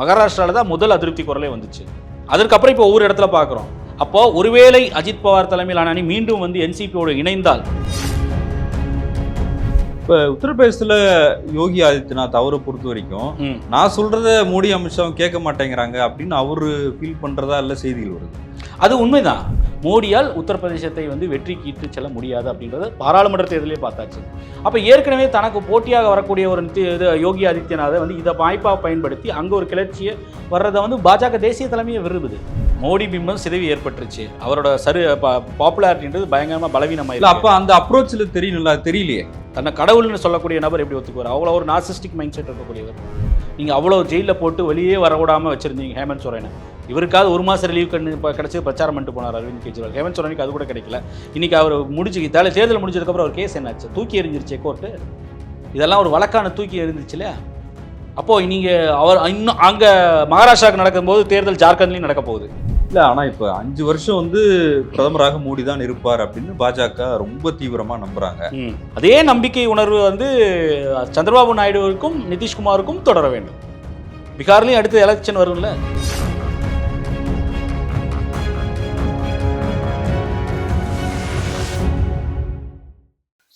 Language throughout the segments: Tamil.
மகாராஷ்டிரால தான் முதல் அதிருப்தி குரலே வந்துச்சு. அதற்கப்புறம் இப்போ ஒவ்வொரு இடத்துல பார்க்குறோம். அப்போ ஒருவேளை அஜித் பவார் தலைமையிலான அணி மீண்டும் வந்து என்சிபியோடு இணைந்தால்? இப்போ உத்தரப்பிரதேசத்துல யோகி ஆதித்யநாத் அவரை பொறுத்த வரைக்கும் நான் சொல்றத மோடி அமித்ஷாவும் கேட்க மாட்டேங்கிறாங்க அப்படின்னு அவரு ஃபீல் பண்றதா இல்ல செய்திகள் வருது? அது உண்மைதான். மோடியால் உத்தரப்பிரதேசத்தை வந்து வெற்றிக்கு இட்டு செல்ல முடியாது அப்படின்றத பாராளுமன்ற தேர்தலே பார்த்தாச்சு. அப்போ ஏற்கனவே தனக்கு போட்டியாக வரக்கூடிய ஒரு இது யோகி ஆதித்யநாதை வந்து இதை வாய்ப்பாக பயன்படுத்தி அங்கே ஒரு கிளர்ச்சியை வர்றதை வந்து பாஜக தேசிய தலைமையை விரும்புது. மோடி பிம்பம் சிதைவு ஏற்பட்டுருச்சு. அவரோட சரு பாப்புலாரிட்டின்றது பயங்கரமாக பலவீனமாக இல்ல அப்ப அந்த அப்ரோச்ல தெரியணும்ல தெரியலையே. தன்னை கடவுள்னு சொல்லக்கூடிய நபர் எப்படி ஒத்துக்குவார்? அவ்வளோ ஒரு நார்சிஸ்டிக் மைண்ட் செட் இருக்கக்கூடியவர். நீங்கள் அவ்வளோ ஜெயிலில் போட்டு வெளியே வர விடாமல் வச்சுருந்தீங்க ஹேமந்த் சோரனை. இவருக்காவது ஒரு மாதம் ரிலீவ் கண்ணு இப்போ கிடச்சி பிரச்சாரம் பண்ணிட்டு போனார் அரவிந்த் கெஜ்ரிவால். ஹேமந்த் சோரனுக்கு அது கூட கிடைக்கல. இன்னைக்கு அவர் முடிச்சு தேர்தல் தேர்தல் முடிஞ்சதுக்கப்புறம் அவர் கேஸ் என்னாச்சு? தூக்கி எறிஞ்சிருச்சே கோர்ட்டு இதெல்லாம் ஒரு வழக்கான தூக்கி எறிஞ்சிச்சு இல்லையா? அப்போது நீங்கள் அவர் இன்னும் அங்கே மகாராஷ்டிராவுக்கு நடக்கும்போது தேர்தல் ஜார்க்கண்ட்லேயும் நடக்க போகுது. இல்ல ஆனா இப்ப அஞ்சு வருஷம் வந்து பிரதமராக மோடி தான் இருப்பார் அப்படின்னு பாஜக ரொம்ப தீவிரமா நம்புறாங்க. ம். அதே நம்பிக்கை உணர்வு வந்து சந்திரபாபு நாயுடுவுக்கும் நிதிஷ்குமாருக்கும் தொடர வேண்டும். பீகார்லேயும் அடுத்து எலெக்ஷன் வரும்ல.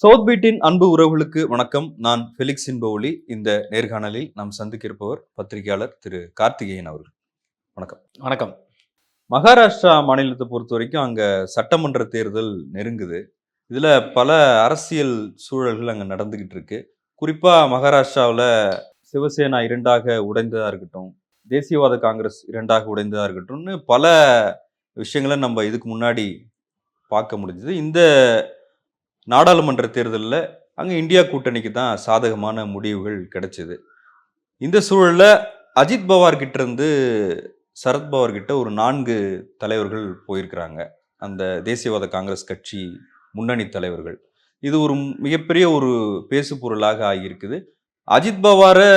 சவுத் பீட்டின் அன்பு உறவுகளுக்கு வணக்கம். நான் ஃபெலிக்ஸ் இன்பவுலி இந்த நேர்காணலில் நாம் சந்திக்க இருப்பவர் பத்திரிகையாளர் திரு கார்த்திகேயன் அவர்கள். வணக்கம். வணக்கம். மகாராஷ்டிரா மாநிலத்தை பொறுத்த வரைக்கும் அங்க சட்டமன்ற தேர்தல் நெருங்குது. இதுல பல அரசியல் சூழல்கள் அங்க நடந்துகிட்டு இருக்கு. குறிப்பா மகாராஷ்டிராவில் சிவசேனா இரண்டாக உடைந்ததா இருக்கட்டும் தேசியவாத காங்கிரஸ் இரண்டாக உடைந்ததா இருக்கட்டும்னு பல விஷயங்களை நம்ம இதுக்கு முன்னாடி பார்க்க முடிஞ்சது. இந்த நாடாளுமன்ற தேர்தலில் அங்கே இந்தியா கூட்டணிக்கு தான் சாதகமான முடிவுகள் கிடைச்சிது. இந்த சூழலில் அஜித் பவார்கிட்ட இருந்து சரத்பவார்கிட்ட ஒரு நான்கு தலைவர்கள் போயிருக்கிறாங்க. அந்த தேசியவாத காங்கிரஸ் கட்சி முன்னணி தலைவர்கள். இது ஒரு மிகப்பெரிய ஒரு பேசு பொருளாக ஆகியிருக்குது. அஜித் பவாரை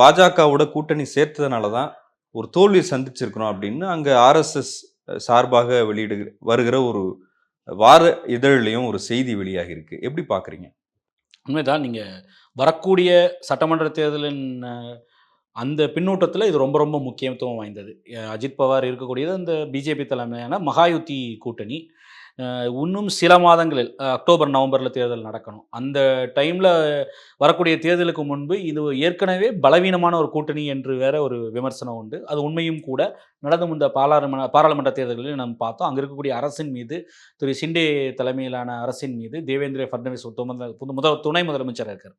பாஜகவோட கூட்டணி சேர்த்ததுனால தான் ஒரு தோல்வி சந்திச்சிருக்கிறோம் அப்படின்னு அங்கே ஆர்எஸ்எஸ் சார்பாக வெளியிடு வருகிற ஒரு வார இதழ்லையும் ஒரு செய்தி வெளியாகி இருக்கு. எப்படி பார்க்குறீங்க உண்மைதான் நீங்கள் வரக்கூடிய சட்டமன்ற தேர்தலின் அந்த பின்னூட்டத்தில் இது ரொம்ப ரொம்ப முக்கியத்துவம் வாய்ந்தது. அஜித் பவார் இருக்கக்கூடியது அந்த பிஜேபி தலைமையான மகாயுத்தி கூட்டணி. இன்னும் சில மாதங்களில் அக்டோபர் நவம்பரில் தேர்தல் நடக்கணும். அந்த டைமில் வரக்கூடிய தேர்தலுக்கு முன்பு இது ஏற்கனவே பலவீனமான ஒரு கூட்டணி என்று வேற ஒரு விமர்சனம் உண்டு. அது உண்மையும் கூட நடந்து முந்த பாராளுமன்ற பாராளுமன்ற தேர்தல்களில் நம்ம பார்த்தோம். அங்கே இருக்கக்கூடிய அரசின் மீது திரு. சிண்டே தலைமையிலான அரசின் மீது தேவேந்திர ஃபட்னவிஸ் முதல் துணை முதலமைச்சர் இருக்கார்.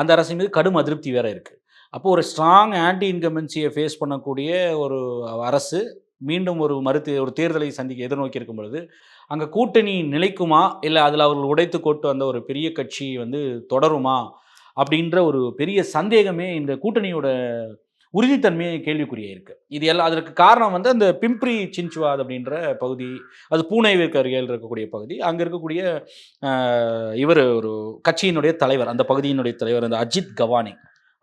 அந்த அரசின் மீது கடும் அதிருப்தி வேற இருக்குது அப்போ ஒரு ஸ்ட்ராங் ஆன்டி இன்கமென்சியை ஃபேஸ் பண்ணக்கூடிய ஒரு அரசு மீண்டும் ஒரு மறுத்து ஒரு தேர்தலை சந்திக்க எதிர்நோக்கி இருக்கும் பொழுது அங்கே கூட்டணி நிலைக்குமா? இல்லை அதில் அவர்கள் உடைத்து கொண்டு வந்த ஒரு பெரிய கட்சி வந்து தொடருமா? அப்படின்ற ஒரு பெரிய சந்தேகமே இந்த கூட்டணியோட உறுதித்தன்மையை கேள்விக்குரிய இருக்கு. இது எல்லாம் அதற்கு காரணம் வந்து அந்த பிம்ப்ரி சின்ச்சுவாத் அப்படின்ற பகுதி அது பூனேவிற்கு அருகில் இருக்கக்கூடிய பகுதி. அங்கே இருக்கக்கூடிய இவர் ஒரு கட்சியினுடைய தலைவர் அந்த பகுதியினுடைய தலைவர் அந்த அஜித் கவானி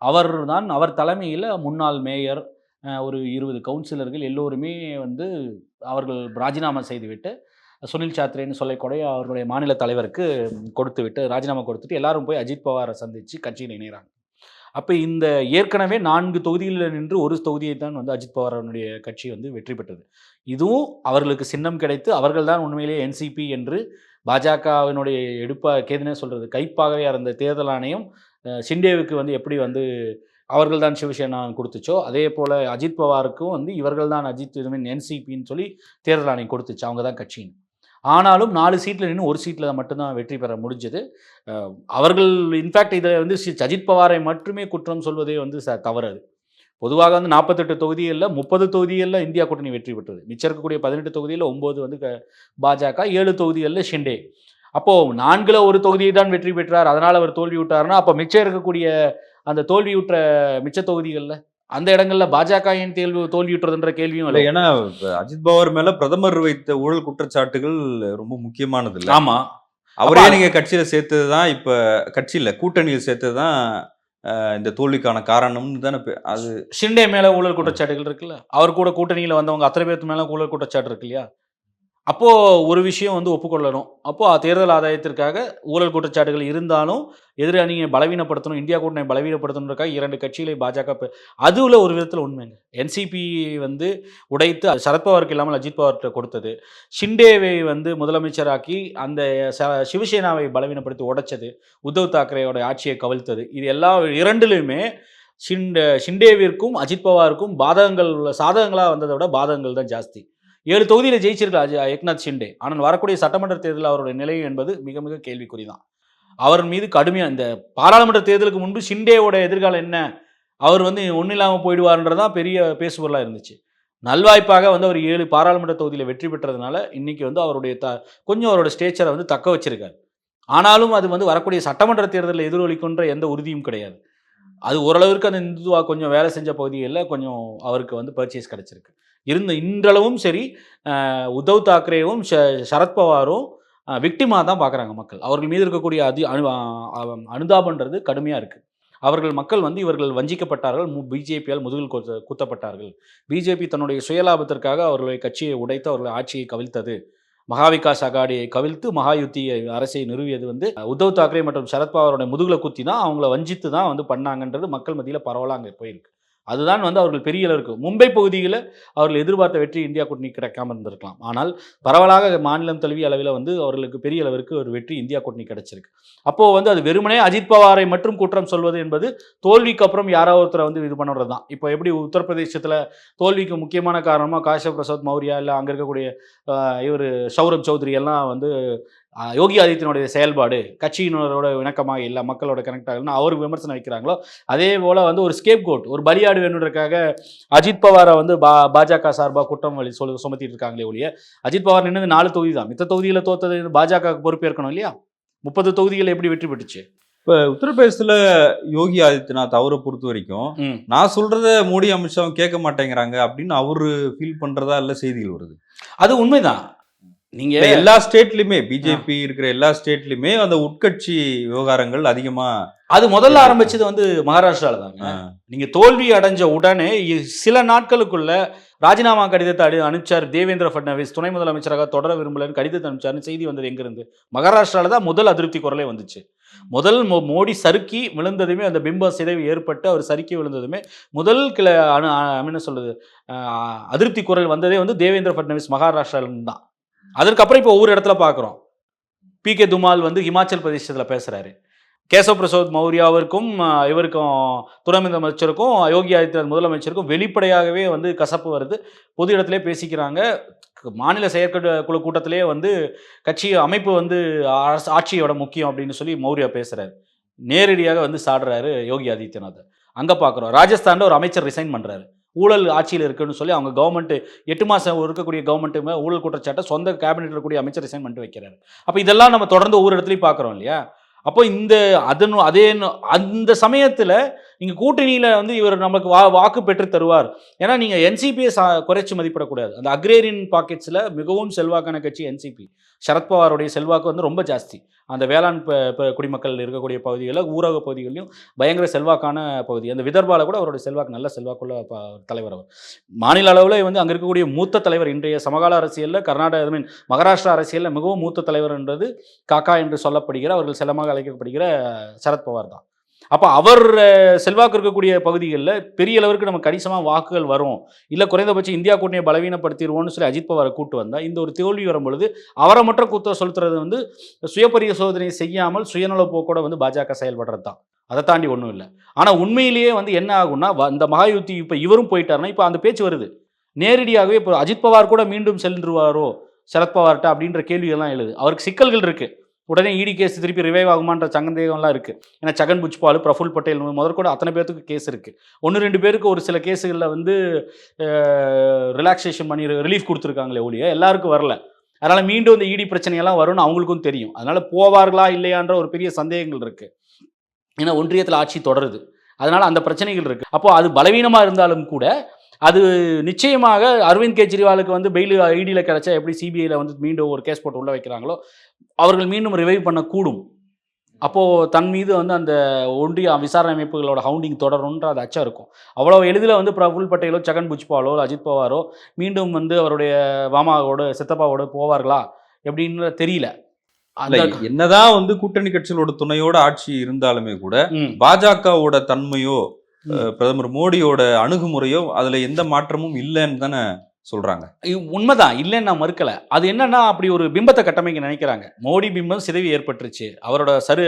அவர் தான் அவர் தலைமையில் முன்னாள் மேயர் ஒரு இருபது கவுன்சிலர்கள் எல்லோருமே வந்து அவர்கள் ராஜினாமா செய்துவிட்டு சுனில் சாத்ரேன்னு சொல்லக்கூடிய அவருடைய மாநில தலைவருக்கு கொடுத்து விட்டு ராஜினாமா கொடுத்துட்டு எல்லாரும் போய் அஜித் பவாரை சந்தித்து கட்சியில் இணைகிறாங்க அப்போ இந்த ஏற்கனவே நான்கு தொகுதிகளில் நின்று ஒரு தொகுதியை தான் வந்து அஜித் பவாரனுடைய கட்சி வந்து வெற்றி பெற்றது. இதுவும் அவர்களுக்கு சின்னம் கிடைத்து அவர்கள் தான் உண்மையிலேயே என்சிபி என்று பாஜகவினுடைய எடுப்பா கேதுனே சொல்கிறது கைப்பாகவே இருந்த தேர்தல் ஆணையம் சிண்டேவுக்கு வந்து எப்படி வந்து அவர்கள் தான் சிவசேனா கொடுத்துச்சோ அதே போல் அஜித் பவாருக்கும் வந்து இவர்கள் தான் அஜித் என்சிபின்னு சொல்லி தேர்தல் ஆணையம் கொடுத்துச்சு. அவங்க தான் கட்சின்னு. ஆனாலும் நாலு சீட்டில் நின்று ஒரு சீட்டில் மட்டும்தான் வெற்றி பெற முடிஞ்சது. அவர்கள் இன்ஃபேக்ட் இதை வந்து சி- அஜித் பவாரை மட்டுமே குற்றம் சொல்வதே வந்து ச தவறு அது பொதுவாக வந்து நாற்பத்தெட்டு தொகுதிகளில் முப்பது தொகுதிகளில் இந்தியா கூட்டணி வெற்றி பெற்றது. மிச்சம் இருக்கக்கூடிய பதினெட்டு தொகுதியில் ஒம்பது வந்து க- பாஜக ஏழு தொகுதிகளில் ஷிண்டே. அப்போது நான்கில் ஒரு தொகுதியை தான் வெற்றி பெற்றார். அதனால் அவர் தோல்வி விட்டார்னா அப்போ மிச்சம் இருக்கக்கூடிய அந்த தோல்வியுற்ற மிச்ச தொகுதிகளில்? அந்த இடங்கள்ல பாஜக ஏன் தேல்வி தோல்வியுற்றதுன்ற கேள்வியும் இல்ல ஏன்னா அஜித் பவார் மேல பிரதமர் வைத்த ஊழல் குற்றச்சாட்டுகள் ரொம்ப முக்கியமானது இல்ல. ஆமா. அவரே நீங்க கட்சியில சேர்த்தது தான் இப்ப கட்சியில கூட்டணியில் சேர்த்தது தான் இந்த தோல்விக்கான காரணம்னு தானே அது ஷிண்டே மேல ஊழல் குற்றச்சாட்டுகள் இருக்குல்ல? அவர் கூட கூட்டணியில வந்தவங்க அத்தனை பேர்த்து மேல ஊழல் குற்றச்சாட்டு இருக்கு இல்லையா? அப்போது ஒரு விஷயம் வந்து ஒப்புக்கொள்ளணும். அப்போது தேர்தல் ஆதாயத்திற்காக ஊழல் குற்றச்சாட்டுகள் இருந்தாலும் எதிர் அணியை பலவீனப்படுத்தணும் இந்தியா கூட்டணி பலவீனப்படுத்தணுன்றக்காக இரண்டு கட்சிகளை பாஜக அதுவில் ஒரு விதத்தில் உண்மைங்க. என்சிபி வந்து உடைத்து அது சரத்பவாருக்கு இல்லாமல் அஜித் பவார்கிட்ட கொடுத்தது. ஷிண்டேவை வந்து முதலமைச்சராக்கி அந்த ச சிவசேனாவை பலவீனப்படுத்தி உடைச்சது. உத்தவ் தாக்கரேயோட ஆட்சியை கவிழ்த்தது. இது எல்லா இரண்டுலையுமே ஷிண்டே ஷிண்டேவிற்கும் அஜித் பவாருக்கும் பாதகங்கள் உள்ள சாதகங்களாக வந்ததை விட பாதகங்கள் தான் ஜாஸ்தி. ஏழு தொகுதியில் ஜெயிச்சிருக்கலாம் அஜய் ஏக்நாத் ஷிண்டே. ஆனால் வரக்கூடிய சட்டமன்ற தேர்தலில் அவருடைய நிலை என்பது மிக மிக கேள்விக்குறி தான் அவர் மீது கடுமையாக இந்த பாராளுமன்ற தேர்தலுக்கு முன்பு ஷிண்டேவோட எதிர்காலம் என்ன? அவர் வந்து ஒன்றும் இல்லாமல் போயிடுவார்ன்றதான் பெரிய பேசுபொருளாக இருந்துச்சு. நல்வாய்ப்பாக வந்து அவர் ஏழு பாராளுமன்ற தொகுதியில் வெற்றி பெற்றதுனால இன்றைக்கி வந்து அவருடைய த கொஞ்சம் அவரோட ஸ்டேச்சரை வந்து தக்க வச்சிருக்காரு. ஆனாலும் அது வந்து வரக்கூடிய சட்டமன்ற தேர்தலில் எதிரொலிக்குன்ற எந்த உறுதியும் கிடையாது. அது ஓரளவிற்கு அந்த இந்துவா கொஞ்சம் வேலை செஞ்ச பகுதிகளில் கொஞ்சம் அவருக்கு வந்து பர்ச்சேஸ் கிடச்சிருக்கு. இருந்த இன்றளவும் சரி உத்தவ் தாக்கரேவும் சரத்பவாரும் விக்டிமாக தான் பார்க்குறாங்க மக்கள். அவர்கள் மீது இருக்கக்கூடிய அதி அனு அனுதாபன்றது கடுமையாக இருக்குது அவர்கள் மக்கள் வந்து இவர்கள் வஞ்சிக்கப்பட்டார்கள் பிஜேபியால் முதுகில் குத்தப்பட்டார்கள். பிஜேபி தன்னுடைய சுயலாபத்திற்காக அவர்களுடைய கட்சியை உடைத்து அவர்கள் ஆட்சியை கவிழ்த்தது. மகாவிகாஸ் அகாடியை கவிழ்த்து மகாயுத்தி அரசை நிறுவியது வந்து உத்தவ் தாக்கரே மற்றும் சரத்பவாரோட முதுகில் குத்தி தான் அவங்கள வஞ்சித்து தான் வந்து பண்ணாங்கன்றது மக்கள் மத்தியில் பரவலாக அங்கே போயிருக்கு. அதுதான் வந்து அவர்கள் பெரிய அளவுக்கு. மும்பை பகுதியில் அவர்கள் எதிர்பார்த்த வெற்றி இந்தியா கூட்டணி கிடைக்காம இருந்திருக்கலாம். ஆனால் பரவலாக மாநிலம் தழுவிய அளவில் வந்து அவர்களுக்கு பெரிய அளவிற்கு ஒரு வெற்றி இந்தியா கூட்டணி கிடைச்சிருக்கு. அப்போது வந்து அது வெறுமனே அஜித் பவாரை மட்டும் குற்றம் சொல்வது என்பது தோல்விக்கு அப்புறம் யாரோ ஒருத்தரை வந்து இது பண்ணுறது தான். இப்போ எப்படி உத்தரப்பிரதேசத்தில் தோல்விக்கு முக்கியமான காரணமாக காஷப் பிரசாத் மௌரியா இல்லை அங்கே இருக்கக்கூடிய இவர் சௌரப் சௌத்ரி எல்லாம் வந்து யோகி ஆதித்யனுடைய செயல்பாடு கட்சியினரோட இணக்கமாக இல்லை மக்களோட கனெக்ட் ஆகலன்னு அவர் விமர்சனம் வைக்கிறாங்களோ அதே போல் வந்து ஒரு ஸ்கேப் கோட் ஒரு பலியாடு வேணுன்றதுக்காக அஜித் பவாரை வந்து பா பாஜக சார்பாக குற்றம் வழி சொல் சுமத்திட்டு இருக்காங்களே ஒழிய அஜித் பவார் நின்னது நாலு தொகுதி தான் மித்த தொகுதியில் தோத்தது பாஜக பொறுப்பேற்கணும் இல்லையா? முப்பது தொகுதிகள் எப்படி வெற்றி பெற்றுச்சு? இப்ப உத்தரப்பிரதேசத்துல யோகி ஆதித்யநாத் அவரை பொறுத்த வரைக்கும். நான் சொல்றத மோடி அமித்ஷாவும் கேட்க மாட்டேங்கிறாங்க அப்படின்னு அவரு ஃபீல் பண்றதா இல்ல செய்திகள் வருது? அது உண்மைதான். நீங்க எல்லா ஸ்டேட்லயுமே பிஜேபி இருக்கிற எல்லா ஸ்டேட்லயுமே அந்த உட்கட்சி விவகாரங்கள் அதிகமா அது முதல்ல ஆரம்பிச்சது வந்து மகாராஷ்டிரால தாங்க நீங்க தோல்வி அடைஞ்ச உடனே சில நாட்களுக்குள்ள ராஜினாமா கடிதத்தை அடி அனுப்பிச்சார் தேவேந்திர ஃபட்னவிஸ். துணை முதலமைச்சராக தொடர விரும்பலன்னு கடிதத்தை அனுப்பிச்சார்னு செய்தி வந்தது எங்கிருந்து? மகாராஷ்டிரால தான் முதல் அதிருப்தி குரலே வந்துச்சு. முதல் மோ- மோடி சறுக்கி விழுந்ததுமே அந்த பிம்ப சிதைவு ஏற்பட்டு அவர் சறுக்கி விழுந்ததுமே முதல் கிள அணு அ- என்ன சொல்றது அதிருப்தி குரல் வந்ததே வந்து தேவேந்திர ஃபட்னவிஸ் மகாராஷ்டிரால தான். அதற்கப்புறம் இப்போ ஒவ்வொரு இடத்துல பார்க்குறோம் பி கே துமால் வந்து ஹிமாச்சல் பிரதேசத்தில் பேசுகிறாரு கேசவ் பிரசாத் மௌரியாவிற்கும் இவருக்கும் துணை முதலமைச்சருக்கும் யோகி ஆதித்யநாத் முதலமைச்சருக்கும் வெளிப்படையாகவே வந்து கசப்பு வருது. பொது இடத்திலே பேசிக்கிறாங்க. மாநில செயற்குழு குழு கூட்டத்திலே வந்து கட்சி அமைப்பு வந்து அரசு ஆட்சியோட முக்கியம் அப்படின்னு சொல்லி மௌரியா பேசுகிறாரு நேரடியாக வந்து சாடுறாரு யோகி ஆதித்யநாத் அங்கே பார்க்குறோம் ராஜஸ்தானில் ஒரு அமைச்சர் ரிசைன் பண்ணுறாரு ஊழல் ஆட்சியில் இருக்குன்னு சொல்லி அவங்க கவர்மெண்ட் எட்டு மாதம் இருக்கக்கூடிய கவர்மெண்ட்டுமே ஊழல் குற்றச்சாட்டை சொந்த கேபினெட் இருக்கக்கூடிய அமைச்சர் ரிசைன் பண்ணிட்டு வைக்கிறாரு. அப்போ இதெல்லாம் நம்ம தொடர்ந்து ஒவ்வொரு இடத்துலையும் பார்க்குறோம் இல்லையா? அப்போ இந்த அதன் அதே அந்த சமயத்தில் நீங்கள் கூட்டணியில் வந்து இவர் நமக்கு வா வாக்கு பெற்று தருவார். ஏன்னா நீங்கள் என்சிபியை சா குறைச்சி மதிப்பிடக்கூடாது. அந்த அக்ரேரியன் பாக்கெட்ஸில் மிகவும் செல்வாக்கான கட்சி என்சிபி சரத்பவாருடைய செல்வாக்கு வந்து ரொம்ப ஜாஸ்தி. அந்த வேளாண் ப குடிமக்கள் இருக்கக்கூடிய பகுதிகளில் ஊரக பகுதிகளிலும் பயங்கர செல்வாக்கான பகுதி. அந்த விதர்பால கூட அவருடைய செல்வாக்கு நல்ல செல்வாக்குள்ள ப- தலைவர் அவர். மாநில அளவில் வந்து அங்கே இருக்கக்கூடிய மூத்த தலைவர் இன்றைய சமகால அரசியலில் கர்நாடக ஐ மீன் மகாராஷ்டிரா அரசியலில் மிகவும் மூத்த தலைவர் என்றது காக்கா என்று சொல்லப்படுகிற அவர்கள் செல்லமாக அழைக்கப்படுகிற சரத்பவார் தான். அப்போ அவர் செல்வாக்கு இருக்கக்கூடிய பகுதிகளில் பெரிய அளவிற்கு நம்ம கணிசமாக வாக்குகள் வரும். இல்லை குறைந்தபட்சம் இந்தியா கூட்டணியை பலவீனப்படுத்திடுவோம்னு சொல்லி அஜித் பவாரை கூட்டு வந்தால் இந்த ஒரு தோல்வி வரும்பொழுது அவரை மட்டும் குத்த செலுத்துறது வந்து சுய பரிசோதனை செய்யாமல் சுயநல போக்கோட வந்து பாஜக செயல்படுறது தான் அதை தாண்டி ஒன்றும் இல்லை. ஆனால் உண்மையிலேயே வந்து என்ன ஆகும்னா வ- இந்த மகாயுத்தி இப்போ இவரும் போயிட்டாருன்னா இப்போ அந்த பேச்சு வருது. நேரடியாகவே இப்போ அஜித் பவார் கூட மீண்டும் சென்றுவாரோ சரத்பவார்கிட்ட அப்படின்ற கேள்விகள்லாம் எழுது. அவருக்கு சிக்கல்கள் இருக்குது உடனே இடி கேஸ் திருப்பி ரிவைவ் ஆகுமான்ற சந்தேகம்லாம் இருக்குது ஏன்னா சகன் புஜ்பால் பிரஃபுல் பட்டேல் முதற்கூட அத்தனை பேர்த்துக்கு கேஸ் இருக்குது ஒன்று ரெண்டு பேருக்கு ஒரு சில கேஸுகளில் வந்து ரிலாக்ஸேஷன் பண்ணி ரிலீஃப் கொடுத்துருக்காங்களே ஒழிய எல்லாருக்கும் வரல. அதனால் மீண்டும் இந்த இடி பிரச்சனையெல்லாம் வரும்னு அவங்களுக்கும் தெரியும். அதனால் போவார்களா இல்லையான்ற ஒரு பெரிய சந்தேகங்கள் இருக்குது ஏன்னா ஒன்றியத்தில் ஆட்சி தொடருது. அதனால் அந்த பிரச்சனைகள் இருக்குது அப்போது அது பலவீனமாக இருந்தாலும் கூட அது நிச்சயமாக அரவிந்த் கெஜ்ரிவாலுக்கு வந்து பெயில் ஐடியில் கிடச்சா எப்படி சிபிஐயில் வந்து மீண்டும் ஒரு கேஸ் போட்டு உள்ளே வைக்கிறாங்களோ அவர்கள் மீண்டும் ரிவைவ் பண்ணக்கூடும். அப்போது தன் மீது வந்து அந்த ஒன்றிய விசாரணை அமைப்புகளோட ஹவுண்டிங் தொடரும்ன்ற அது அச்சம் இருக்கும். அவ்வளோ எளிதில் வந்து பிரபுல் பட்டேலோ சகன் புஜ்பாலோ அஜித் பவாரோ மீண்டும் வந்து அவருடைய மாமாவோட சித்தப்பாவோட போவார்களா எப்படின்னு தெரியல. என்னதான் வந்து கூட்டணி கட்சிகளோட துணையோட ஆட்சி இருந்தாலுமே கூட பாஜகவோட தன்மையோ பிரதமர் மோடியோட அணுகுமுறையோ அதுல எந்த மாற்றமும் இல்லைன்னு தானே சொல்றாங்க. இது உண்மைதான். இல்லைன்னு நான் மறுக்கல. அது என்னன்னா அப்படி ஒரு பிம்பத்தை கட்டமைக்க நினைக்கிறாங்க. மோடி பிம்பம் சிதைவு ஏற்பட்டுருச்சு. அவரோட சரு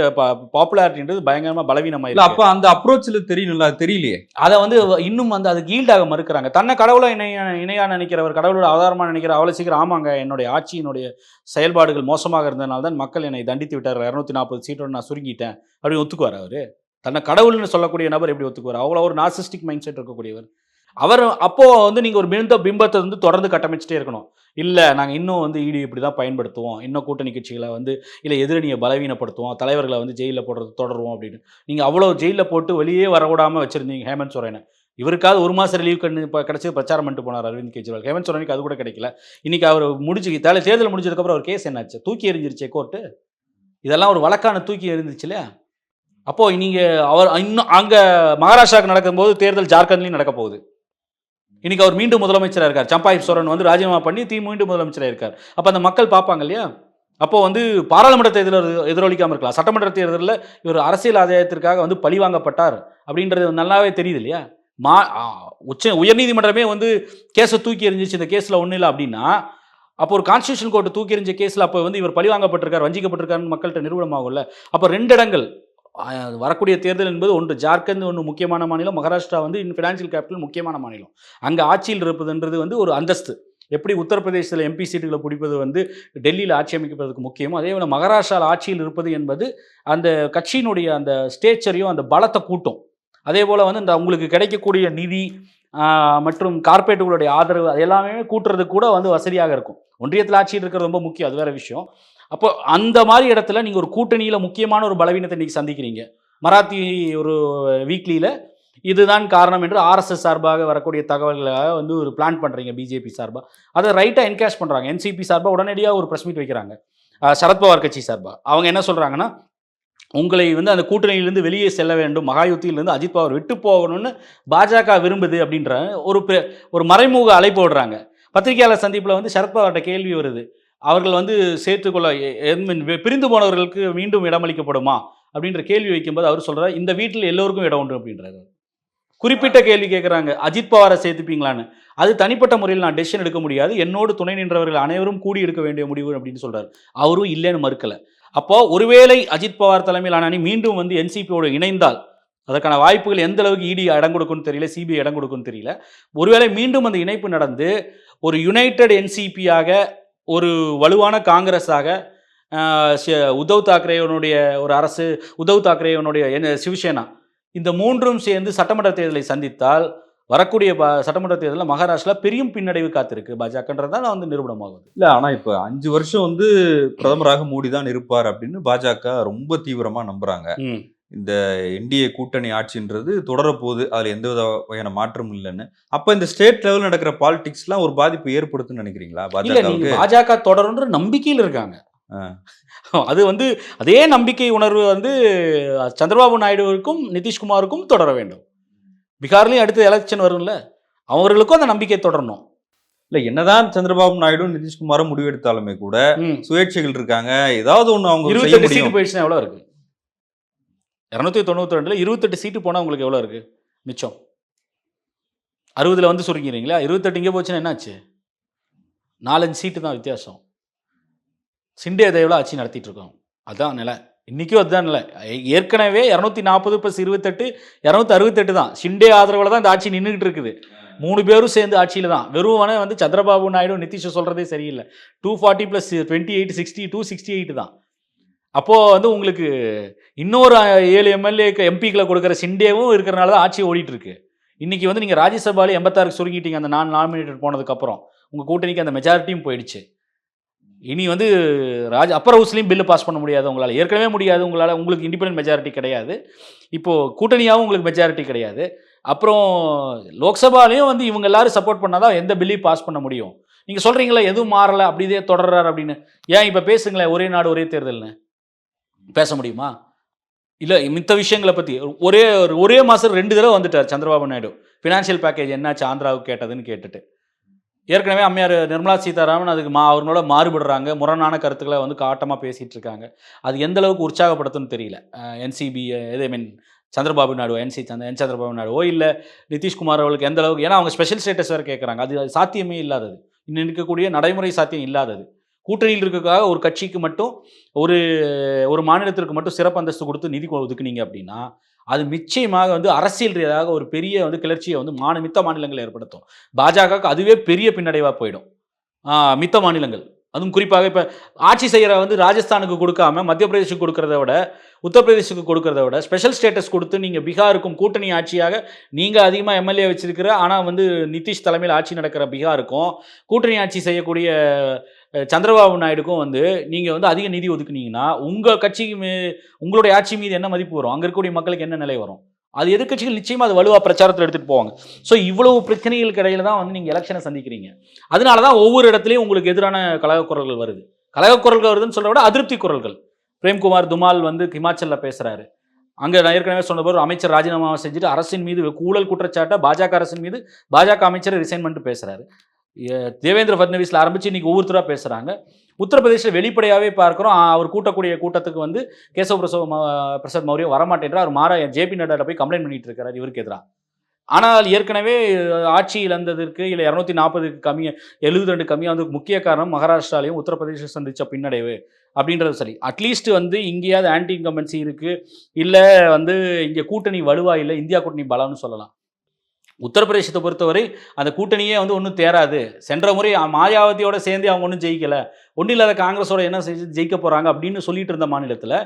பாப்புலாரிட்டின்றது பயங்கரமா இல்ல பலவீனமாயிருக்கு அப்ப அந்த அப்ரோச்ல தெரியணும்ல அது தெரியலையே. அதை வந்து இன்னும் வந்து அது ஈல்டாக மறுக்கிறாங்க. தன்னை கடவுளை இணைய இணையா நினைக்கிறவர் கடவுளோட ஆதாரமா நினைக்கிற அவ்வளோ சீக்கிரம் ஆமாங்க என்னுடைய ஆட்சியினுடைய செயல்பாடுகள் மோசமாக இருந்ததுனால தான் மக்கள் என்னை தண்டித்து விட்டார்கள் இரநூத்தி நாற்பது சீட்டோட நான் சுருங்கிட்டேன். அப்படின்னு ஒத்துக்குவார் அவரு? தன்னை கடவுள்னு சொல்லக்கூடிய நபர் எப்படி ஒத்துக்குவார்? அவ்வளோ ஒரு நார்சிஸ்டிக் மைண்ட் செட் இருக்கக்கூடியவர். அவர் அப்போ வந்து நீங்கள் ஒரு மிகுந்த பிம்பத்தை வந்து தொடர்ந்து கட்டமைச்சிட்டே இருக்கணும். இல்லை நாங்கள் இன்னும் வந்து ஈடி இப்படி தான் பயன்படுத்துவோம். இன்னும் கூட்டணி கட்சிகளை வந்து இல்லை எதிரணியை பலவீனப்படுத்துவோம். தலைவர்களை வந்து ஜெயிலில் போடுறது தொடருவோம் அப்படின்னு. நீங்கள் அவ்வளோ ஜெயிலில் போட்டு வெளியே வரவிடாம வச்சிருந்தீங்க ஹேமந்த் சோரனை. இவருக்காவது ஒரு மாதம் லீவ் கண்ணு இப்போ கிடச்சி பிரச்சாரம் பண்ணிட்டு போனார் அரவிந்த் கெஜ்ரிவால். ஹேமந்த் சோரனுக்கு அது கூட கிடைக்கல. இன்னைக்கு அவர் முடிஞ்சு தலை தேர்தல் முடிஞ்சதுக்கப்புறம் அவர் கேஸ் என்னாச்சு? தூக்கி எறிஞ்சிருச்சே கோர்ட்டு? இதெல்லாம் ஒரு வழக்கான தூக்கி எறிஞ்சிச்சு இல்லையா? அப்போது நீங்கள் அவர் இன்னும் அங்கே மகாராஷ்டிராவுக்கு நடக்கும்போது தேர்தல் ஜார்க்கண்ட்லேயும் நடக்க போகுது. இன்னைக்கு அவர் மீண்டும் முதலமைச்சராக இருக்கார். சம்பாய் சோரன் வந்து ராஜினாமா பண்ணி தீ மீண்டும் முதலமைச்சராக இருக்கார். அப்போ அந்த மக்கள் பார்ப்பாங்க இல்லையா? அப்போ வந்து பாராளுமன்ற தேர்தலில் எதிரொலிக்காமல் இருக்கலாம். சட்டமன்ற தேர்தலில் இவர் அரசியல் ஆதாயத்திற்காக வந்து பழிவாங்கப்பட்டார் அப்படின்றது நல்லாவே தெரியுது இல்லையா? மா உச்ச உயர்நீதிமன்றமே வந்து கேஸை தூக்கி எறிஞ்சிச்சு. இந்த கேஸில் ஒன்றும் இல்லை அப்படின்னா அப்போ ஒரு கான்ஸ்டியூஷன் கோர்ட்டு தூக்கி எறிஞ்ச கேஸில் அப்போ வந்து இவர் பழிவாங்கப்பட்டிருக்கார் வஞ்சிக்கப்பட்டிருக்காருன்னு மக்கள்கிட்ட நிறுவனமாகும்ல அப்போ ரெண்டு இடங்கள் வரக்கூடிய தேர்தல் என்பது ஒன்று. ஜார்க்கண்ட் ஒன்று முக்கியமான மாநிலம். மகாராஷ்டிரா வந்து இன் ஃபினான்ஷியல் கேபிட்டல் முக்கியமான மாநிலம். அங்கே ஆட்சியில் இருப்பதுன்றது வந்து ஒரு அந்தஸ்து. எப்படி உத்தரப்பிரதேசத்தில் எம்பி சீட்டுகளை பிடிப்பது வந்து டெல்லியில் ஆட்சி அமைக்கப்படுறதுக்கு முக்கியமோ அதே போல் மகாராஷ்டிராவில் ஆட்சியில் இருப்பது என்பது அந்த கட்சியினுடைய அந்த ஸ்டேச்சரையும் அந்த பலத்தை கூட்டும். அதே போல் வந்து இந்த உங்களுக்கு கிடைக்கக்கூடிய நிதி மற்றும் கார்பரேட்டுகளுடைய ஆதரவு அது எல்லாமே கூட்டுறதுக்கு கூட வந்து வசதியாக இருக்கும். ஒன்றியத்தில் ஆட்சியில் இருக்கிறது ரொம்ப முக்கியம். அது வேற விஷயம். அப்போ அந்த மாதிரி இடத்துல நீங்கள் ஒரு கூட்டணியில் முக்கியமான ஒரு பலவீனத்தை இன்றைக்கி சந்திக்கிறீங்க. மராத்தி ஒரு வீக்லியில் இதுதான் காரணம் என்று ஆர்எஸ்எஸ் சார்பாக வரக்கூடிய தகவல்களாக வந்து ஒரு பிளான் பண்ணுறீங்க பிஜேபி சார்பாக அதை ரைட்டாக என்கேஷ் பண்ணுறாங்க என்சிபி சார்பாக உடனடியாக ஒரு ப்ரெஸ் மீட் வைக்கிறாங்க. சரத்பவார் கட்சி சார்பாக அவங்க என்ன சொல்கிறாங்கன்னா உங்களை வந்து அந்த கூட்டணியிலிருந்து வெளியே செல்ல வேண்டும். மகாயுத்தியிலிருந்து அஜித் பவார் விட்டு போகணும்னு பாஜக விரும்புது அப்படின்ற ஒரு பெ- ஒரு மறைமுக அழைப்பு விடுறாங்க. பத்திரிகையாளர் சந்திப்பில் வந்து சரத்பவார்கிட்ட கேள்வி வருது. அவர்கள் வந்து சேர்த்துக்கொள்ள மீன் பிரிந்து போனவர்களுக்கு மீண்டும் இடமளிக்கப்படுமா? அப்படின்ற கேள்வி வைக்கும்போது அவர் சொல்கிறார் இந்த வீட்டில் எல்லோருக்கும் இடம் உண்டு அப்படின்றாரு. குறிப்பிட்ட கேள்வி கேட்குறாங்க அஜித் பவாரை சேர்த்துப்பீங்களான்னு. அது தனிப்பட்ட முறையில் நான் டெசிஷன் எடுக்க முடியாது. என்னோடு துணை நின்றவர்கள் அனைவரும் கூடி எடுக்க வேண்டிய முடிவு அப்படின்னு சொல்கிறார் அவரும் இல்லைன்னு மறுக்கலை. அப்போ ஒருவேளை அஜித் பவார் தலைமையிலான அணி மீண்டும் வந்து என்சிபியோடு இணைந்தால் அதற்கான வாய்ப்புகள் எந்த அளவுக்கு இடி இடம் கொடுக்கும்னு தெரியல சிபிஐ இடம் கொடுக்கும்னு தெரியல. ஒருவேளை மீண்டும் அந்த இணைப்பு நடந்து ஒரு யுனைடெட் என்சிபியாக ஒரு வலுவான காங்கிரஸாக உத்தவ் தாக்கரேவனுடைய ஒரு அரசு உத்தவ் தாக்கரேவனுடைய சிவசேனா இந்த மூன்றும் சேர்ந்து சட்டமன்ற தேர்தலை சந்தித்தால் வரக்கூடிய ப சட்டமன்ற தேர்தலில் மகாராஷ்டிரா பெரியும் பின்னடைவு காத்திருக்கு. பாஜகன்றதால வந்து நிரூபணமாகுது. இல்ல ஆனா இப்ப அஞ்சு வருஷம் வந்து பிரதமராக மோடி தான் இருப்பார் அப்படின்னு பாஜக ரொம்ப தீவிரமா நம்புறாங்க. ம். இந்த என்டிஏ கூட்டணி ஆட்சின்றது தொடரப்போகுது. அதுல எந்த வித வகையான மாற்றமும் இல்லைன்னு. அப்ப இந்த ஸ்டேட் லெவல் நடக்கிற பாலிடிக்ஸ்லாம் ஒரு பாதிப்பு ஏற்படுத்துன்னு நினைக்கிறீங்களா? பாஜகவுக்கு? பாஜக தொடருன்ற நம்பிக்கையில் இருக்காங்க. அது வந்து அதே நம்பிக்கை உணர்வு வந்து சந்திரபாபு நாயுடுவிற்கும் நிதிஷ்குமாருக்கும் தொடர வேண்டும். பீகார்லயும் அடுத்த எலெக்ஷன் வரும்ல. அவர்களுக்கும் அந்த நம்பிக்கை தொடரணும். இல்ல என்னதான் சந்திரபாபு நாயுடு நிதிஷ்குமாரும் முடிவெடுத்தாலுமே கூட. சுயேட்சைகள் இருக்காங்க. ஏதாவது ஒண்ணு அவங்க போயிடுச்சுன்னா எவ்வளோ இருக்கு? இரநூத்தி தொண்ணூற்றி ரெண்டில் இருபத்தெட்டு சீட்டு போனால் உங்களுக்கு எவ்வளோ இருக்குது மிச்சம். அறுபதில் வந்து சுருங்கிறீங்களா இருபத்தெட்டு இங்கே போச்சுன்னா என்னாச்சு? நாலஞ்சு சீட்டு தான் வித்தியாசம். சிண்டே தேவில் ஆட்சி நடத்திட்டு இருக்கோம் அதான் நிலை. இன்றைக்கும் அதுதான் நிலை. ஏற்கனவே இரநூத்தி நாற்பது ப்ளஸ் இருபத்தெட்டு இரநூத்தி அறுபத்தெட்டு தான். சிண்டே ஆதரவில் தான் இந்த ஆட்சி நின்றுக்கிட்டு இருக்குது. மூணு பேரும் சேர்ந்து ஆட்சியில் தான். வெறும் வந்து சந்திரபாபு நாயுடு நிதிஷ் சொல்கிறதே சரியில்லை. Two forty plus twenty eight sixty two sixty eight தான். அப்போது வந்து உங்களுக்கு இன்னொரு ஏழு எம்எல்ஏக்கு எம்பிக்களை கொடுக்குற சிண்டேவும் இருக்கிறனால தான் ஆட்சி ஓடிட்டுருக்கு. இன்றைக்கி இன்னைக்கு வந்து நீங்கள் ராஜ்யசபாவில் எண்பத்தாறுக்கு சுருங்கிட்டீங்க அந்த நான் நாமினேட்டட் போனதுக்கப்புறம். உங்கள் கூட்டணிக்கு அந்த மெஜாரிட்டியும் போயிடுச்சு. இனி வந்து ராஜ் அப்பர் ஹவுஸ்லேயும் பில்லு பாஸ் பண்ண முடியாது உங்களால். ஏற்கனவே முடியாது உங்களால். உங்களுக்கு இண்டிபெண்டன்ட் மெஜாரிட்டி கிடையாது. இப்போது கூட்டணியாகவும் உங்களுக்கு மெஜாரிட்டி கிடையாது. அப்புறம் லோக்சபாலையும் வந்து இவங்க எல்லாரும் சப்போர்ட் பண்ணால் தான் எந்த பில்லையும் பாஸ் பண்ண முடியும். நீங்கள் சொல்கிறீங்களா எதுவும் மாறலை அப்படிதே தொடர்றாரு அப்படின்னு. ஏன் இப்போ பேசுங்களேன் ஒரே நாடு ஒரே தேர்தல்னு. பேச முடியுமா? இல்லை மித்த விஷயங்களை பற்றி ஒரே ஒரு ஒரே மாதம் ரெண்டு தடவை வந்துட்டார் சந்திரபாபு நாயுடு. ஃபினான்ஷியல் பேக்கேஜ் என்னாச்சு ஆந்திராவுக்கு கேட்டதுன்னு கேட்டுட்டு. ஏற்கனவே அம்மையார் நிர்மலா சீதாராமன் அதுக்கு மா அவர்களோட மாறுபடுறாங்க. முரணான கருத்துக்களை வந்து காட்டமாக பேசிகிட்டு இருக்காங்க. அது எந்த அளவுக்கு உற்சாகப்படுத்துன்னு தெரியல. என்சிபி இது I mean Chandrababu Naidu NC Chandra N Chandrababu நாயுடுவோ இல்லை நிதிஷ்குமார் அவர்களுக்கு எந்த அளவுக்கு ஏன்னா அவங்க ஸ்பெஷல் ஸ்டேட்டஸ் வேறு கேட்குறாங்க அது அது சாத்தியமே இல்லாதது. இன்னும் இருக்கக்கூடிய நடைமுறை சாத்தியம் இல்லாதது. கூட்டணியில் இருக்கக்காக ஒரு கட்சிக்கு மட்டும் ஒரு ஒரு மாநிலத்திற்கு மட்டும் சிறப்பு அந்தஸ்து கொடுத்து நிதி ஒதுக்குனீங்க அப்படின்னா அது நிச்சயமாக வந்து அரசியல் ரீதியாக ஒரு பெரிய வந்து கிளர்ச்சியை வந்து மான மித்த மாநிலங்கள் ஏற்படுத்தும். பாஜகவுக்கு அதுவே பெரிய பின்னடைவாக போயிடும். மித்த மாநிலங்கள். அதுவும் குறிப்பாக இப்போ ஆட்சி செய்கிற வந்து ராஜஸ்தானுக்கு கொடுக்காம மத்திய பிரதேசுக்கு கொடுக்கறத விட உத்தரப்பிரதேசுக்கு கொடுக்கறத விட ஸ்பெஷல் ஸ்டேட்டஸ் கொடுத்து நீங்கள் பீகாருக்கும் கூட்டணி ஆட்சியாக நீங்கள் அதிகமாக எம்எல்ஏ வச்சிருக்கிற ஆனால் வந்து நிதிஷ் தலைமையில் ஆட்சி நடக்கிற பீகாருக்கும் கூட்டணி ஆட்சி செய்யக்கூடிய சந்திரபாபு நாயுடுக்கும் வந்து நீங்கள் வந்து அதிக நிதி ஒதுக்குனீங்கன்னா உங்கள் கட்சிக்கு மீ உங்களுடைய ஆட்சி மீது என்ன மதிப்பு வரும்? அங்கே இருக்கக்கூடிய மக்களுக்கு என்ன நிலை வரும்? அது எதிர்கட்சிகள் நிச்சயமாக அது வலுவாக பிரச்சாரத்தில் எடுத்துகிட்டு போவாங்க. ஸோ இவ்வளவு பிரச்சனைகளுக்கு இடையில தான் வந்து நீங்கள் எலெக்ஷனை சந்திக்கிறீங்க. அதனால தான் ஒவ்வொரு இடத்துலையும் உங்களுக்கு எதிரான கழக குரல்கள் வருது. கழக குரல்கள் வருதுன்னு சொல்கிற விட அதிருப்தி குரல்கள். பிரேம்குமார் துமால் வந்து ஹிமாச்சலில் பேசுகிறாரு அங்கே நான் ஏற்கனவே சொன்ன அமைச்சர் ராஜினாமா செஞ்சுட்டு அரசின் மீது ஊழல் குற்றச்சாட்டை பாஜக அரசின் மீது பாஜக அமைச்சர் ரிசைன் பண்ணிட்டு பேசுகிறாரு தேவேந்திர ஃபட்னவிஸில் ஆரம்பித்து இன்னைக்கு ஒவ்வொருத்தராக பேசுகிறாங்க உத்தரப்பிரதேசில் வெளிப்படையாகவே பார்க்குறோம். அவர் கூட்டக்கூடிய கூட்டத்துக்கு வந்து கேசவ பிரசவ ம- பிரசாத் மௌரிய வரமாட்டேன்றார் அவர் மாறா ஜேபி நட்டாட்ட போய் கம்ப்ளைண்ட் பண்ணிட்டு இருக்காரு. இவருக்கு எதிராக ஆனால் ஏற்கனவே ஆட்சி இழந்ததற்கு இல்லை இரநூத்தி நாற்பதுக்கு கம்மியாக எழுபது ரெண்டு கம்மியாக வந்து முக்கிய காரணம் மகாராஷ்டிராலையும் உத்தரப்பிரதேசம் சந்திச்ச பின்னடைவு அப்படின்றது சரி. அட்லீஸ்ட் வந்து இங்கேயாவது ஆன்டி இன்கம்பன்சி இருக்குது இல்லை வந்து இங்கே கூட்டணி வலுவா இல்லை இந்தியா கூட்டணி பலம்னு சொல்லலாம். உத்தரப்பிரதேசத்தை பொறுத்தவரை அந்த கூட்டணியே வந்து ஒன்றும் தேராது. சென்ற முறை மாயாவதியோட சேர்ந்து அவங்க ஒன்றும் ஜெயிக்கல. ஒன்றும் இல்லாத காங்கிரஸோட என்ன செஞ்சு ஜெயிக்க போகிறாங்க அப்படின்னு சொல்லிட்டு இருந்த மாநிலத்தில்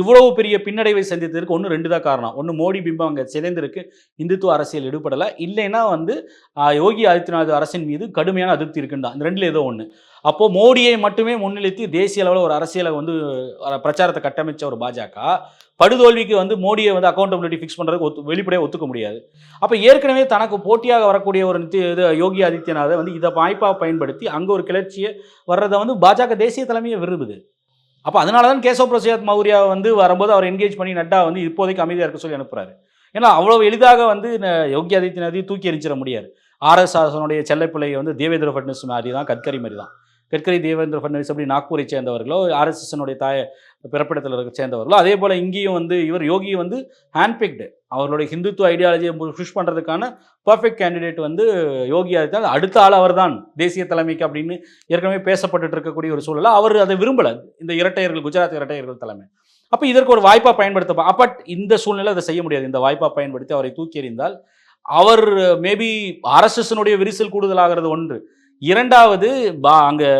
இவ்வளவு பெரிய பின்னடைவை சந்தித்ததற்கு ஒன்று ரெண்டு தான் காரணம். ஒன்று மோடி பிம்பம் அங்கே சிதைந்திருக்கு. இந்துத்துவ அரசியல் ஈடுபடலை. இல்லைன்னா வந்து யோகி ஆதித்யநாத் அரசின் மீது கடுமையான அதிருப்தி இருக்குன்னு தான். இந்த ரெண்டில் ஏதோ ஒன்று அப்போது மோடியை மட்டுமே முன்னிலைத்து தேசிய அளவில் ஒரு அரசியலை வந்து பிரச்சாரத்தை கட்டமைச்ச ஒரு பாஜக படுதோல்விக்கு வந்து மோடியை வந்து அக்கௌண்டபிலிட்டி ஃபிக்ஸ் பண்ணுறதுக்கு ஒத்து வெளிப்படையாக ஒத்துக்க முடியாது. அப்போ ஏற்கனவே தனக்கு போட்டியாக வரக்கூடிய ஒரு நித்தி இது யோகி ஆதித்யநாதை வந்து இதை வாய்ப்பாக பயன்படுத்தி அங்கே ஒரு கிளர்ச்சியை வர்றதை வந்து பாஜக தேசிய தலைமையை விரும்புது. அப்போ அதனால தான் கேசவ பிரசாத் மௌரியா வந்து வரும்போது அவர் என்கேஜ் பண்ணி நட்டா வந்து இப்போதைக்கு அமைதியாக இருக்க சொல்லி அனுப்புகிறாரு ஏன்னா அவ்வளோ எளிதாக வந்து யோகி ஆதித்யநாத்தையும் தூக்கி எரிஞ்சிட முடியாது. ஆர்எஸ் அரசனுடைய செல்லப்பிள்ளையை வந்து தேவேந்திர ஃபட்னஸ் மாதிரி தான் கட்கரி மாதிரி தான் கட்கரி தேவேந்திர ஃபட்னவிஸ் அப்படி நாக்பூரை சேர்ந்தவர்களோ ஆர்எஸ்எஸ்னுடைய தாய பிறப்பிடத்தில் இருக்க சேர்ந்தவர்களோ அதே போல் இங்கேயும் வந்து இவர் யோகி வந்து ஹேண்ட்பிக்டு அவர்களுடைய ஹிந்துத்துவ ஐடியாலஜியை புஷ் பண்ணுறதுக்கான பர்ஃபெக்ட் கேண்டிடேட் வந்து யோகி ஆதித்யநாத். அடுத்த ஆள் அவர்தான் தேசிய தலைமைக்கு அப்படின்னு ஏற்கனவே பேசப்பட்டுட்டு இருக்கக்கூடிய ஒரு சூழலை அவர் அதை விரும்பல இந்த இரட்டையர்கள் குஜராத் இரட்டையர்கள் தலைமை. அப்போ இதற்கு ஒரு வாய்ப்பாக பயன்படுத்த அப்பட் இந்த சூழ்நிலை அதை செய்ய முடியாது. இந்த வாய்ப்பாக பயன்படுத்தி அவரை தூக்கி எறிந்தால் அவர் மேபி ஆர்எஸ்எஸ்னுடைய விரிசல் கூடுதலாகிறது ஒன்று. இரண்டாவது பா அங்கே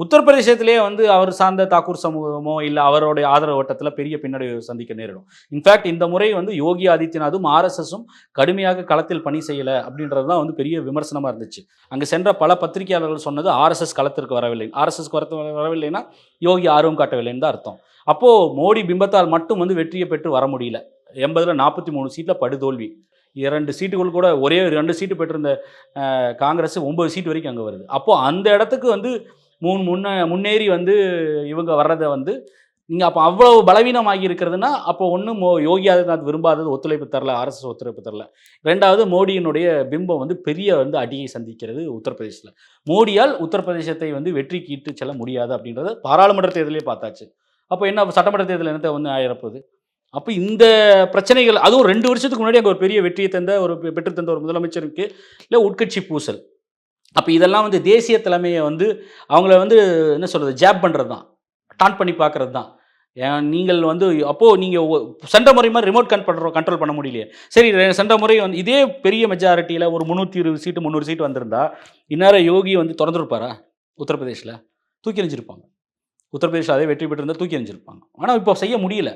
உத்தரப்பிரதேசத்திலே வந்து அவர் சார்ந்த தாக்கூர் சமூகமோ இல்லை அவருடைய ஆதரவு வட்டத்தில் பெரிய பின்னடைவு சந்திக்க நேரிடும். இன்ஃபேக்ட் இந்த முறை வந்து யோகி ஆதித்யநாத்தும் ஆர்எஸ்எஸும் கடுமையாக களத்தில் பணி செய்யலை அப்படின்றது தான் வந்து பெரிய விமர்சனமாக இருந்துச்சு. அங்கே சென்ற பல பத்திரிகையாளர்கள் சொன்னது ஆர்எஸ்எஸ் களத்திற்கு வரவில்லை. ஆர்எஸ்எஸ் களத்தில் வரவில்லைன்னா யோகி ஆர்வம் காட்டவில்லைன்னு தான் அர்த்தம். அப்போது மோடி பிம்பத்தால் மட்டும் வந்து வெற்றியை பெற்று வர முடியல. எண்பதில் நாற்பத்தி மூணு சீட்டில் படுதோல்வி. இரண்டு சீட்டுகள் கூட ஒரே ரெண்டு சீட்டு பெற்றிருந்த காங்கிரஸ் ஒம்பது சீட் வரைக்கும் அங்கே வருது. அப்போது அந்த இடத்துக்கு வந்து முன் முன்ன முன்னேறி வந்து இவங்க வர்றதை வந்து நீங்கள் அப்போ அவ்வளவு பலவீனமாகி இருக்கிறதுனா அப்போ ஒன்றும் மோ யோகி ஆதித்யநாத் விரும்பாதது ஒத்துழைப்பு தரல ஆர்எஸ்எஸ் ஒத்துழைப்பு தரல. ரெண்டாவது மோடியினுடைய பிம்பம் வந்து பெரிய வந்து அடியை சந்திக்கிறது உத்தரப்பிரதேசத்தில். மோடியால் உத்தரப்பிரதேசத்தை வந்து வெற்றிக்கு இட்டு செல்ல முடியாது அப்படின்றத பாராளுமன்ற தேர்தலே பார்த்தாச்சு. அப்போ என்ன சட்டமன்ற தேர்தல் என்னத்தை வந்து ஆயிரப்போகுது? அப்போ இந்த பிரச்சனைகள் அதுவும் ரெண்டு வருஷத்துக்கு முன்னாடி அங்கே ஒரு பெரிய வெற்றியை தந்த ஒரு பெற்று தந்த ஒரு முதலமைச்சருக்கு இல்லை உட்கட்சி பூசல். அப்போ இதெல்லாம் வந்து தேசிய தலைமையை வந்து அவங்கள வந்து என்ன சொல்கிறது ஜாப் பண்ணுறது தான் டான் பண்ணி பார்க்கறது தான் நீங்கள் வந்து அப்போது நீங்கள் சண்டை முறை மாதிரி ரிமோட் கண்ட்ரோல் கண்ட்ரோல் பண்ண முடியலையே. சரி சண்டை முறை வந்து இதே பெரிய மெஜாரிட்டியில் ஒரு முந்நூற்றி இருபது சீட்டு முந்நூறு சீட்டு வந்திருந்தா இந்நேரம் யோகி வந்து திறந்துருப்பாரா? உத்தரப்பிரதேசில் தூக்கி எறிஞ்சிருப்பாங்க. உத்தரப்பிரதேசில் அதே வெற்றி பெற்றிருந்தால் தூக்கி எறிஞ்சிருப்பாங்க. ஆனால் இப்போ செய்ய முடியல.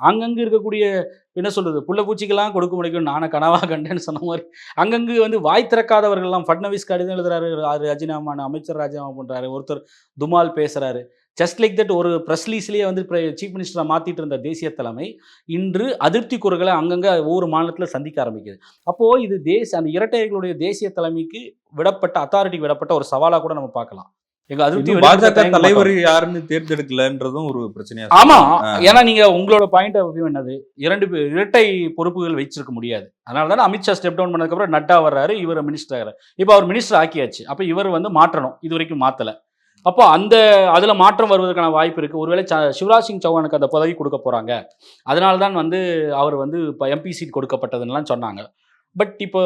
அங்கங்கே இருக்கக்கூடிய என்ன சொல்கிறது புள்ள பூச்சிக்கெல்லாம் கொடுக்க முடியும் நானே கனவாக கண்டேன்னு சொன்ன மாதிரி அங்கங்கே வந்து வாய் திறக்காதவர்கள்லாம் ஃபட்னவிஸ் கடிதம் எழுதுறாரு அது ராஜினாமான அமைச்சர் ராஜினாமா பண்ணுறாரு ஒருத்தர் துமால் பேசுகிறாரு ஜஸ்ட் லைக் தட் ஒரு ப்ரெஸ்லீஸ்லேயே வந்து சீஃப் மினிஸ்டரை மாற்றிட்டு இருந்த தேசிய தலைமை இன்று அதிருப்தி குறைகளை அங்கங்கே ஒவ்வொரு மாநிலத்தில் சந்திக்க ஆரம்பிக்குது. அப்போது இது தேச அந்த இரட்டையர்களுடைய தேசிய தலைமைக்கு விடப்பட்ட அத்தாரிட்டிக்கு விடப்பட்ட ஒரு சவாலாக கூட நம்ம பார்க்கலாம். எங்க அதிருப்தி வெளிப்படுத்த பாஜக தலைவர். யாருன்னு தேர்ந்தெடுக்கலன்றதும் ஒரு பிரச்சனையா ஆமா. ஏன்னா நீங்க உங்களோட பாயிண்ட் ஆஃப் வியூ என்னது? இரண்டு இரட்டை பொறுப்புகள் வச்சிருக்க முடியாது. அதனால தானே அமித்ஷா ஸ்டெப் டவுன் பண்ணதுக்கு அப்புறம் நட்டா வர்றாரு இவர் மினிஸ்டர் ஆகிறாரு. இப்போ அவர் மினிஸ்டர் ஆக்கியாச்சு. அப்போ இவர் வந்து மாற்றணும். இது வரைக்கும் மாத்தல. அப்போ அந்த அதுல மாற்றம் வருவதற்கான வாய்ப்பு இருக்கு. ஒருவேளை சிவராஜ் சிங் சௌஹானுக்கு அந்த பதவி கொடுக்க போறாங்க. அதனால தான் வந்து அவர் வந்து இப்போ எம்பி சீட் கொடுக்கப்பட்டதுன்னெலாம் சொன்னாங்க. பட் இப்போ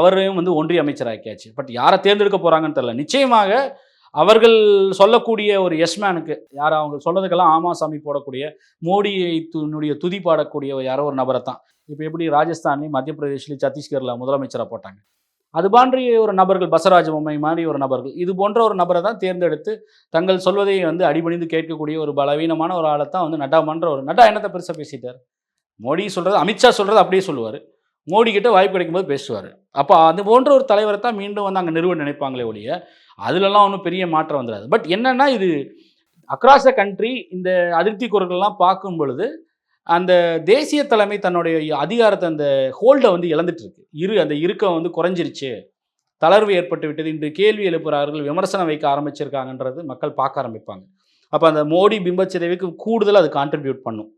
அவரையும் வந்து ஒன்றிய அமைச்சர் ஆக்கியாச்சு பட் யாரை தேர்ந்தெடுக்க போறாங்கன்னு தெரியல. நிச்சயமாக அவர்கள் சொல்லக்கூடிய ஒரு எஸ்மேனுக்கு யார் அவங்க சொன்னதுக்கெல்லாம் ஆமா சாமி போடக்கூடிய மோடியை துனுடைய துதி பாடக்கூடிய யாரோ ஒரு நபரை தான் இப்போ எப்படி ராஜஸ்தான்லையும் மத்திய பிரதேஷ்லையும் சத்தீஸ்கரில் முதலமைச்சராக போட்டாங்க. அது மாதிரி ஒரு நபர்கள் பசராஜ பொம்மை மாதிரி ஒரு நபர்கள். இது போன்ற ஒரு நபரை தான் தேர்ந்தெடுத்து தங்கள் சொல்வதை வந்து அடிபணிந்து கேட்கக்கூடிய ஒரு பலவீனமான ஒரு ஆளை தான் வந்து நட்டா மன்ற ஒரு நட்டா என்னத்தை பெருசாக பேசிட்டார்? மோடி சொல்கிறது அமித்ஷா சொல்கிறது அப்படியே சொல்லுவார். மோடி கிட்ட வாய்ப்பு கிடைக்கும்போது பேசுவார். அப்போ அது போன்ற ஒரு தலைவரை தான் மீண்டும் வந்து அங்கே நிறுவ நினைப்பாங்களே ஒழிய அதுலலாம் ஒன்றும் பெரிய மாற்றம் வந்துடாது பட் என்னன்னா இது அக்ராஸ் த கண்ட்ரி இந்த அதிருப்தி குரல்கள்லாம் பார்க்கும் பொழுது அந்த தேசிய தலைமை தன்னுடைய அதிகாரத்தை அந்த ஹோல்டை வந்து இழந்துட்டு இருக்கு இரு அந்த இருக்கம் வந்து குறைஞ்சிருச்சு. தளர்வு ஏற்பட்டு விட்டது. இன்று கேள்வி எழுப்புகிறார்கள் விமர்சனம் வைக்க ஆரம்பிச்சிருக்காங்கன்றது மக்கள் பார்க்க ஆரம்பிப்பாங்க. அப்போ அந்த மோடி பிம்பச்சிதைவுக்கு கூடுதல் அது கான்ட்ரிபியூட் பண்ணும்.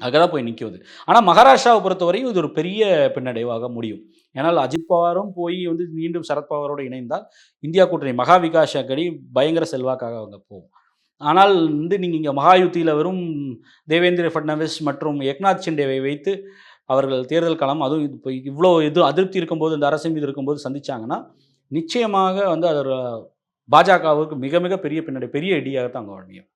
அதுக்காக தான் போய் நிற்குது ஆனால் மகாராஷ்டிராவை பொறுத்தவரையும் இது ஒரு பெரிய பின்னடைவாக முடியும். ஏன்னால் அஜித் பவாரும் போய் வந்து மீண்டும் சரத்பவாரோடு இணைந்தால் இந்தியா கூட்டணி மகா விகாஷ் அக்கடி பயங்கர செல்வாக்காக அவங்க போகும். ஆனால் வந்து நீங்கள் இங்கே மகாயுத்தியில் வெறும் தேவேந்திர ஃபட்னவிஸ் மற்றும் ஏக்நாத் சிண்டேவை வைத்து அவர்கள் தேர்தல் களம் அதுவும் இப்போ இவ்வளோ இது அதிருப்தி இருக்கும்போது இந்த அரசு மீது இருக்கும்போது சந்திச்சாங்கன்னா நிச்சயமாக வந்து அது பாஜகவுக்கு மிக மிக பெரிய பின்னாடி பெரிய இடியாக தான் அங்கே முடியும்